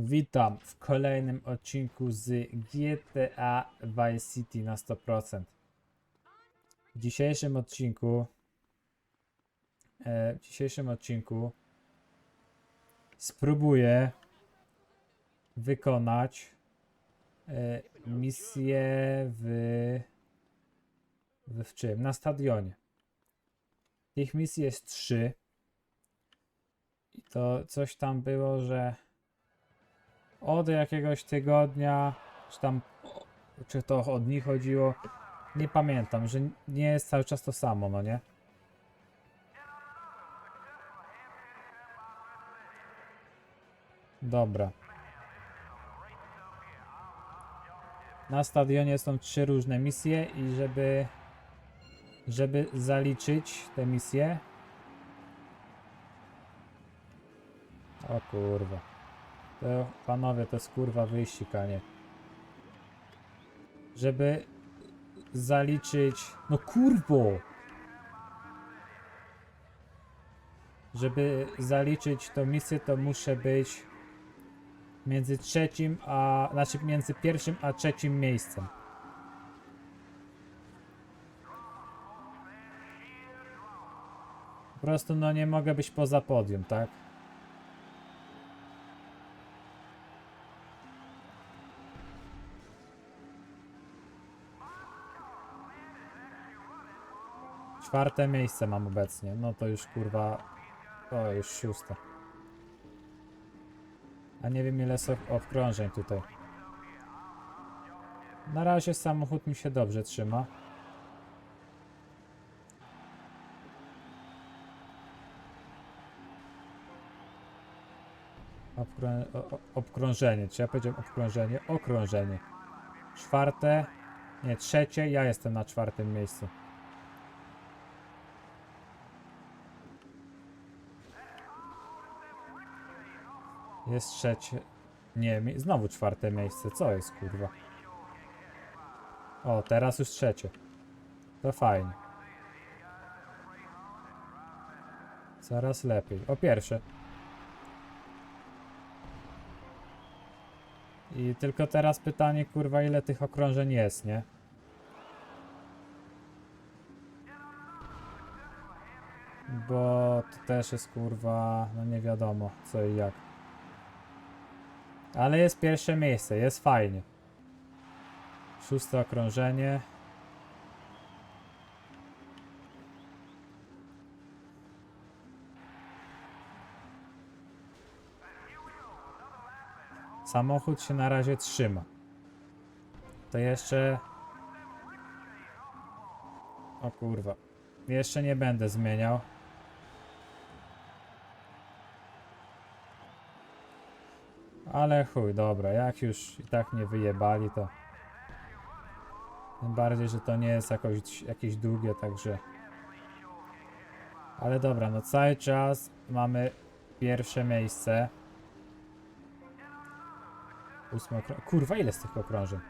Witam w kolejnym odcinku z GTA Vice City na 100%. W dzisiejszym odcinku e, w dzisiejszym odcinku spróbuję wykonać e, misję w, w czym? Na stadionie. Tych misji jest trzy. I to coś tam było, że od jakiegoś tygodnia, czy tam, czy to od nich chodziło, nie pamiętam, że nie jest cały czas to samo, no nie? Dobra. Na stadionie są trzy różne misje i żeby żeby zaliczyć te misje o kurwa to panowie to jest kurwa wyścig, a nie żeby zaliczyć no kurwo! Żeby zaliczyć tą misję to muszę być między trzecim a znaczy między pierwszym a trzecim miejscem. Po prostu no nie mogę być poza podium, tak? Czwarte miejsce mam obecnie. No to już kurwa. O, już szóste. A nie wiem ile jest ob- obkrążeń tutaj. Na razie samochód mi się dobrze trzyma. Obkrą obkrążenie. Czy ja powiedziałem obkrążenie? Okrążenie. Czwarte. Nie, trzecie. Ja jestem na czwartym miejscu. Jest trzecie. Nie, znowu czwarte miejsce. Co jest kurwa? O, teraz już trzecie. To fajnie. Coraz lepiej. O pierwsze. I tylko teraz pytanie, kurwa, ile tych okrążeń jest, nie? Bo to też jest, kurwa, no nie wiadomo co i jak. Ale jest pierwsze miejsce, jest fajnie. Szóste okrążenie. Samochód się na razie trzyma. To jeszcze. O kurwa. Jeszcze nie będę zmieniał. Ale chuj, dobra, jak już i tak mnie wyjebali, to. Tym bardziej, że to nie jest jakoś, jakieś długie, także. Ale dobra, no cały czas mamy pierwsze miejsce. Ósme. Kurwa, ile z tych okrążeń?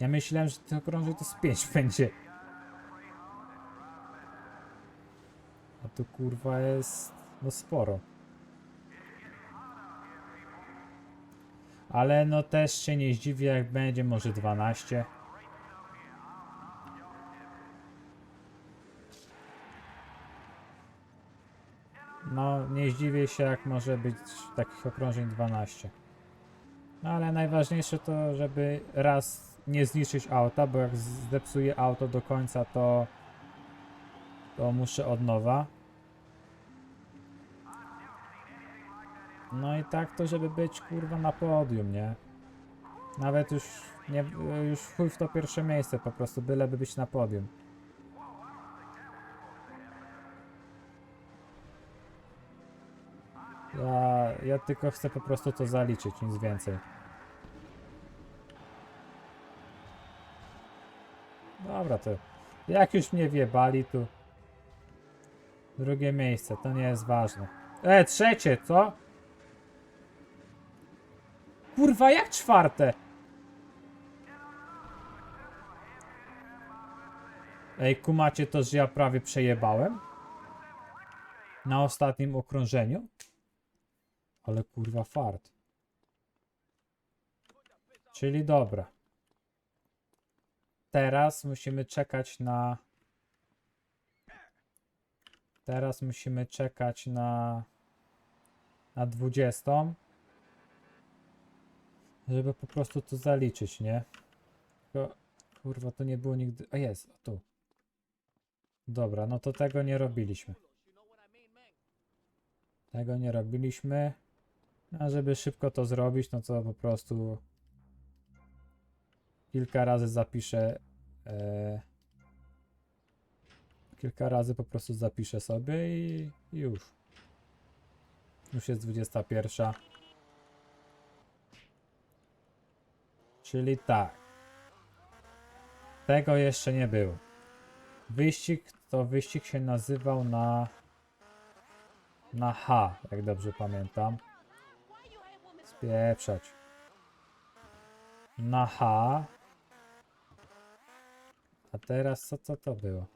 Ja myślałem, że tych okrążeń to z pięć będzie. A tu kurwa jest... No sporo. Ale no też się nie zdziwię jak będzie może 12. No nie zdziwię się jak może być takich okrążeń 12. No ale najważniejsze to, żeby raz nie zniszczyć auta, bo jak zepsuję auto do końca, to to muszę od nowa. No i tak to, żeby być kurwa na podium, nie? Nawet już nie, już chuj w to pierwsze miejsce, po prostu byleby być na podium. Ja, ja tylko chcę po prostu to zaliczyć, nic więcej. Dobra, to jak już mnie wjebali, to drugie miejsce, to nie jest ważne. E, trzecie, co? Kurwa, jak czwarte? Ej, kumacie to, że ja prawie przejebałem? Na ostatnim okrążeniu? Ale kurwa fart. Czyli dobra. Teraz musimy czekać na. Teraz musimy czekać na. Na 20. Żeby po prostu to zaliczyć, nie? Tylko, kurwa, to nie było nigdy. A jest, o tu. Dobra, no to tego nie robiliśmy. Tego nie robiliśmy. A żeby szybko to zrobić, no to po prostu kilka razy zapiszę. E, kilka razy po prostu zapiszę sobie i już. Już jest 21. Czyli tak. Tego jeszcze nie było. Wyścig to wyścig się nazywał na na H, jak dobrze pamiętam. Spieprzać. Na H. A teraz co, co to było?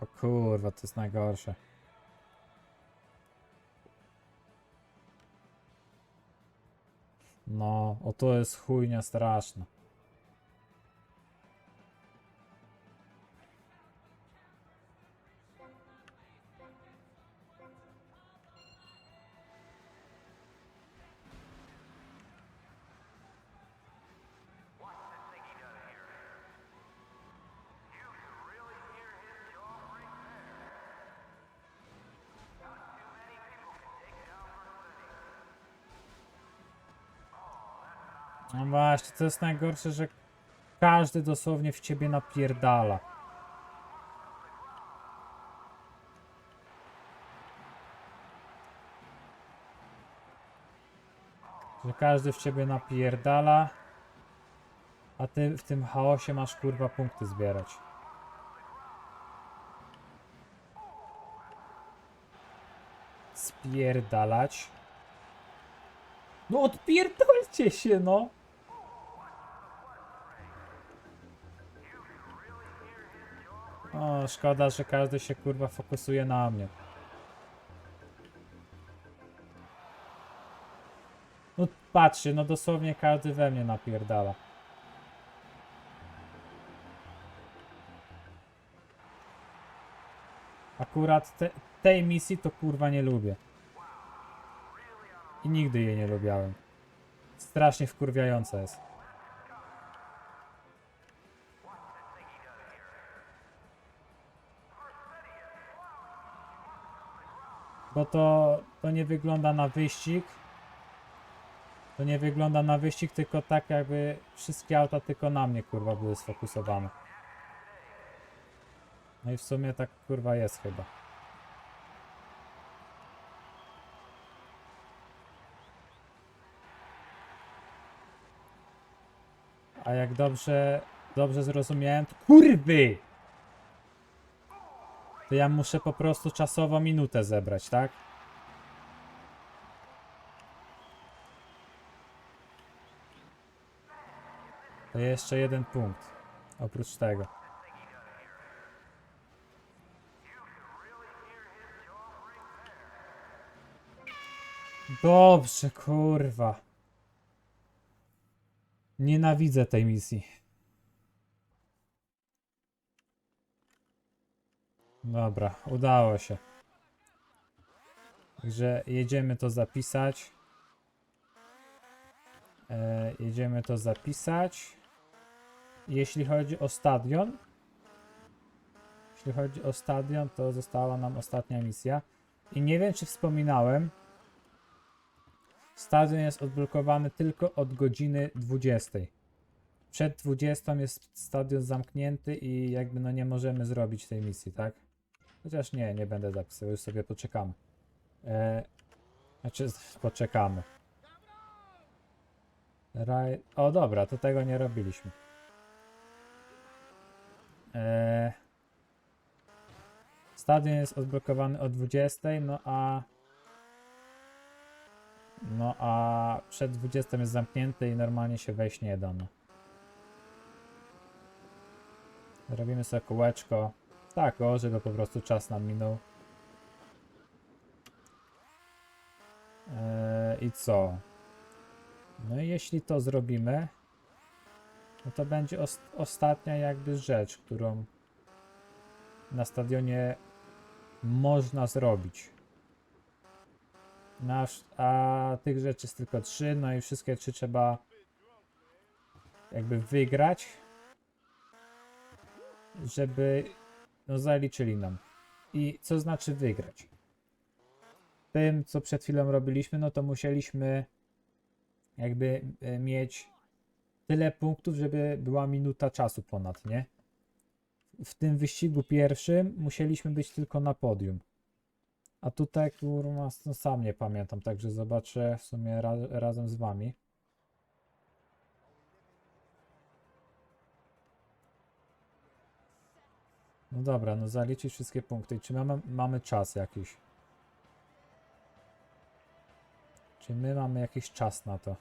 O kurwa, to jest najgorsze. No, o to jest chujnia straszna. No właśnie, to jest najgorsze, że każdy dosłownie w ciebie napierdala. Że każdy w ciebie napierdala, a ty w tym chaosie masz kurwa punkty zbierać. Spierdalać. No odpierdolcie się, no! O, szkoda, że każdy się kurwa fokusuje na mnie. No patrzcie, no dosłownie każdy we mnie napierdala. Akurat te, tej misji to kurwa nie lubię. I nigdy jej nie lubiałem. Strasznie wkurwiająca jest. Bo to, to nie wygląda na wyścig. To nie wygląda na wyścig, tylko tak jakby wszystkie auta tylko na mnie kurwa były sfokusowane. No i w sumie tak kurwa jest chyba. A jak dobrze, dobrze zrozumiałem, to kurwy! To ja muszę po prostu czasowo minutę zebrać, tak? To jeszcze jeden punkt. Oprócz tego. Dobrze, kurwa. Nienawidzę tej misji. Dobra, udało się. Także jedziemy to zapisać. E, jedziemy to zapisać. Jeśli chodzi o stadion, jeśli chodzi o stadion, to została nam ostatnia misja. I nie wiem, czy wspominałem, stadion jest odblokowany tylko od godziny 20. Przed 20 jest stadion zamknięty i jakby no nie możemy zrobić tej misji, tak? Chociaż nie, nie będę zapisywał, już sobie poczekamy. E, znaczy, poczekamy. Raj... O dobra, to tego nie robiliśmy. E, stadion jest odblokowany o 20, no a no a przed 20 jest zamknięty i normalnie się wejść nie da. No. Robimy sobie kółeczko. Tak, o, żeby po prostu czas nam minął. E, i co? No i jeśli to zrobimy, no to będzie os ostatnia jakby rzecz, którą na stadionie można zrobić. Nasz, a tych rzeczy jest tylko trzy, no i wszystkie trzy trzeba jakby wygrać, żeby no zaliczyli nam. I co znaczy wygrać? Tym, co przed chwilą robiliśmy, no to musieliśmy jakby e, mieć tyle punktów, żeby była minuta czasu ponad, nie? W tym wyścigu pierwszym musieliśmy być tylko na podium. A tutaj, kurwa, no sam nie pamiętam, także zobaczę w sumie ra razem z wami. No dobra, no zaliczyć wszystkie punkty. Czy mamy, mamy czas jakiś? Czy my mamy jakiś czas na to?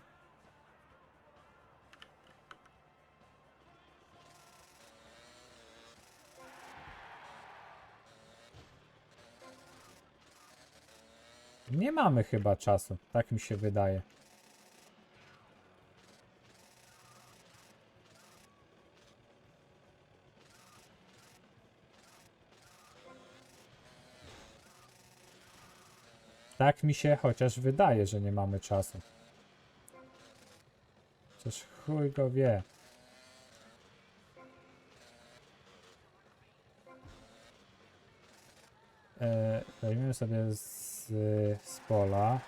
Nie mamy chyba czasu, tak mi się wydaje. Tak mi się chociaż wydaje, że nie mamy czasu. Chociaż chuj go wie. E, weźmiemy sobie z, z pola.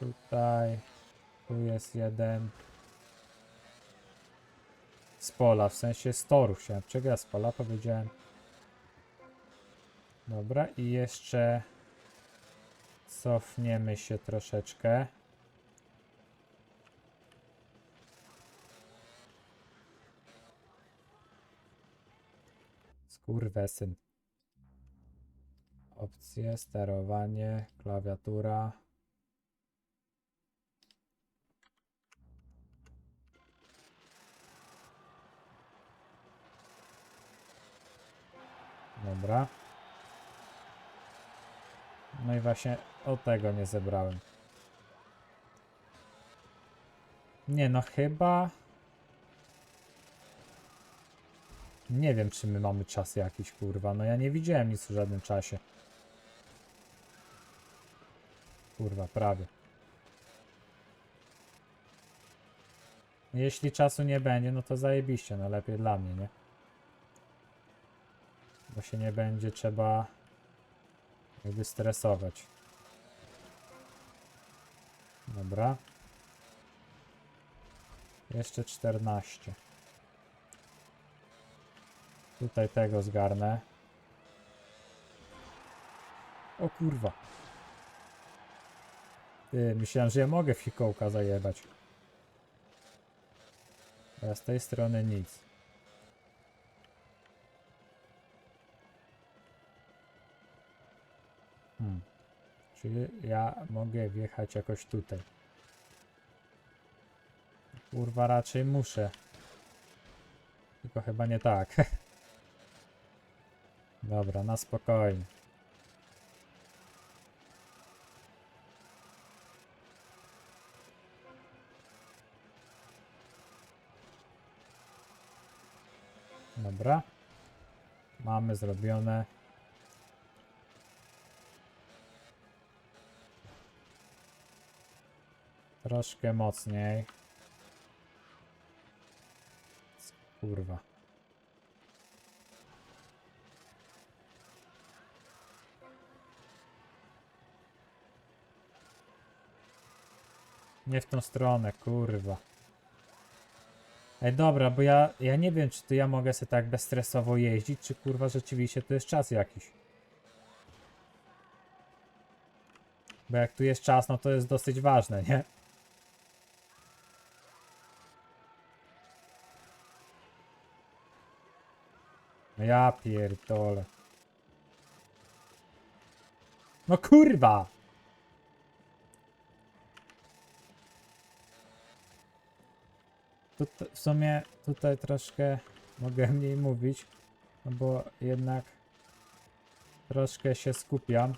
Tutaj, tu jest jeden. Z pola, w sensie z toru chciałem. Czego z pola powiedziałem? Dobra, i jeszcze cofniemy się troszeczkę. Skurwesyn. Opcje, sterowanie, klawiatura. Dobra. No i właśnie o tego nie zebrałem. Nie no, chyba... Nie wiem, czy my mamy czas jakiś, kurwa. No ja nie widziałem nic w żadnym czasie. Kurwa, prawie. Jeśli czasu nie będzie, no to zajebiście, no lepiej dla mnie, nie? Bo się nie będzie trzeba jakby stresować. Dobra. Jeszcze 14. Tutaj tego zgarnę. O kurwa. Ty, myślałem, że ja mogę fikołka zajebać. A z tej strony nic. Hmm. Czyli ja mogę wjechać jakoś tutaj. Kurwa, raczej muszę. Tylko chyba nie tak. Dobra, na spokojnie. Dobra. Mamy zrobione. Troszkę mocniej. Kurwa. Nie w tą stronę, kurwa. Ej, dobra, bo ja, ja nie wiem, czy to ja mogę sobie tak bezstresowo jeździć, czy kurwa rzeczywiście to jest czas jakiś. Bo jak tu jest czas, no to jest dosyć ważne, nie? Ja pierdolę. No kurwa! Tut w sumie tutaj troszkę mogę mniej mówić, no bo jednak troszkę się skupiam.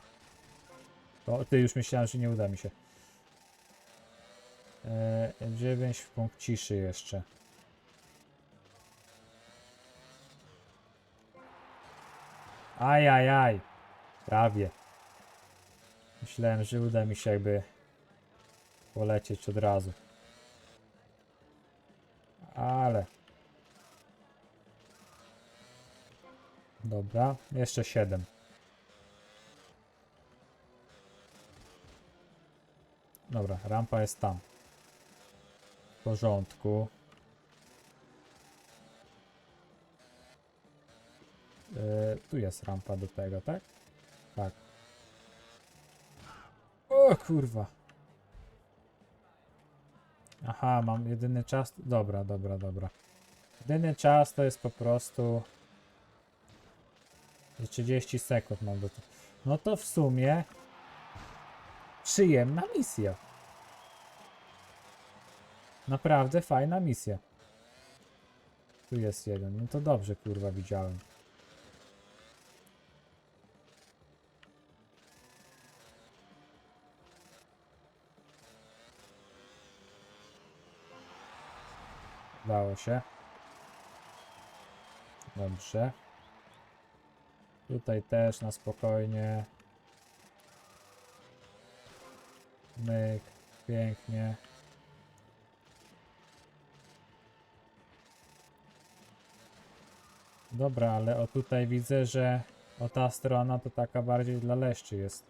O, ty już myślałem, że nie uda mi się. E, 9 w punkt ciszy jeszcze. Aj, aj, aj. Prawie. Myślałem, że uda mi się jakby polecieć od razu. Ale. Dobra, jeszcze 7. Dobra, rampa jest tam. W porządku. Yy, tu jest rampa do tego, tak? Tak. O kurwa. Aha, mam jedyny czas. Dobra, dobra, dobra. Jedyny czas to jest po prostu. że 30 sekund mam do tego. No to w sumie. Przyjemna misja. Naprawdę fajna misja. Tu jest jeden. No to dobrze, kurwa, widziałem. Udało się. Dobrze. Tutaj też na spokojnie. Myk. Pięknie. Dobra, ale o tutaj widzę, że o ta strona to taka bardziej dla leszczy jest.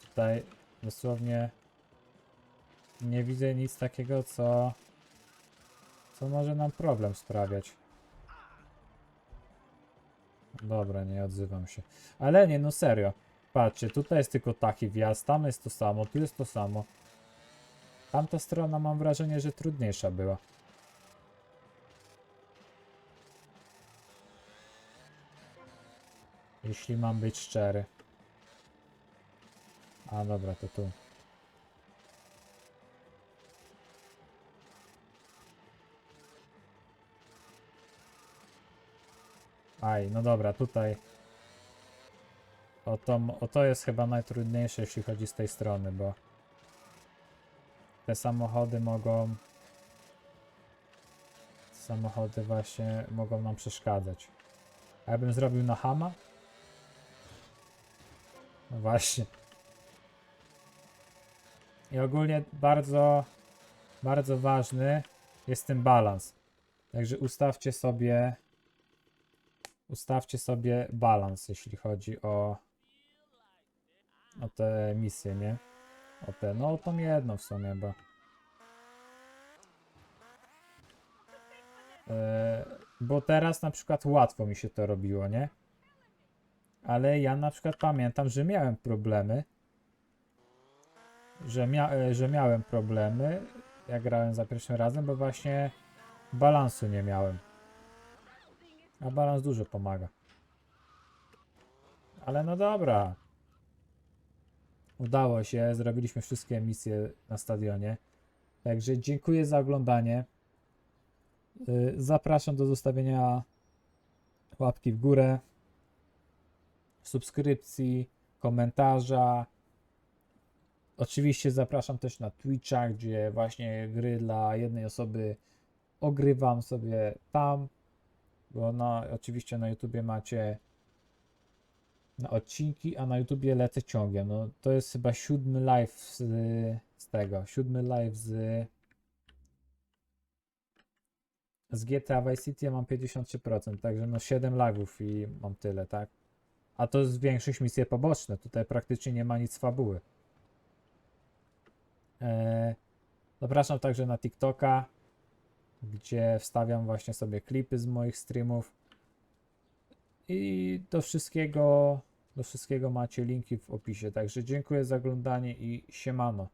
Tutaj dosłownie nie widzę nic takiego, co co może nam problem sprawiać. Dobra, nie odzywam się. Ale nie, no serio. Patrzcie, tutaj jest tylko taki wjazd, tam jest to samo, tu jest to samo. Tamta strona mam wrażenie, że trudniejsza była. Jeśli mam być szczery. A dobra, to tu. Aj, no dobra, tutaj. O to, o to jest chyba najtrudniejsze, jeśli chodzi z tej strony, bo te samochody mogą. Samochody właśnie mogą nam przeszkadzać. A ja bym zrobił na hama? No właśnie. I ogólnie bardzo, bardzo ważny jest ten balans. Także ustawcie sobie ustawcie sobie balans, jeśli chodzi o, o te misje, nie? O te, no tą jedną w sumie, bo e, bo teraz na przykład łatwo mi się to robiło, nie? Ale ja na przykład pamiętam, że miałem problemy, że, mia e, że miałem problemy, jak grałem za pierwszym razem, bo właśnie balansu nie miałem. A balans dużo pomaga. Ale no dobra. Udało się, zrobiliśmy wszystkie misje na stadionie. Także dziękuję za oglądanie. Y, Zapraszam do zostawienia łapki w górę, subskrypcji, komentarza. Oczywiście zapraszam też na Twitcha, gdzie właśnie gry dla jednej osoby ogrywam sobie tam. Bo na, oczywiście na YouTubie macie na odcinki, a na YouTubie lecę ciągiem. No to jest chyba siódmy live z, z tego. Siódmy live z z GTA Vice City ja mam 53%, także no 7 live'ów i mam tyle, tak? A to jest większość misje poboczne. Tutaj praktycznie nie ma nic fabuły. Eee, zapraszam także na TikToka gdzie wstawiam właśnie sobie klipy z moich streamów. I do wszystkiego, do wszystkiego macie linki w opisie. Także dziękuję za oglądanie i siemano.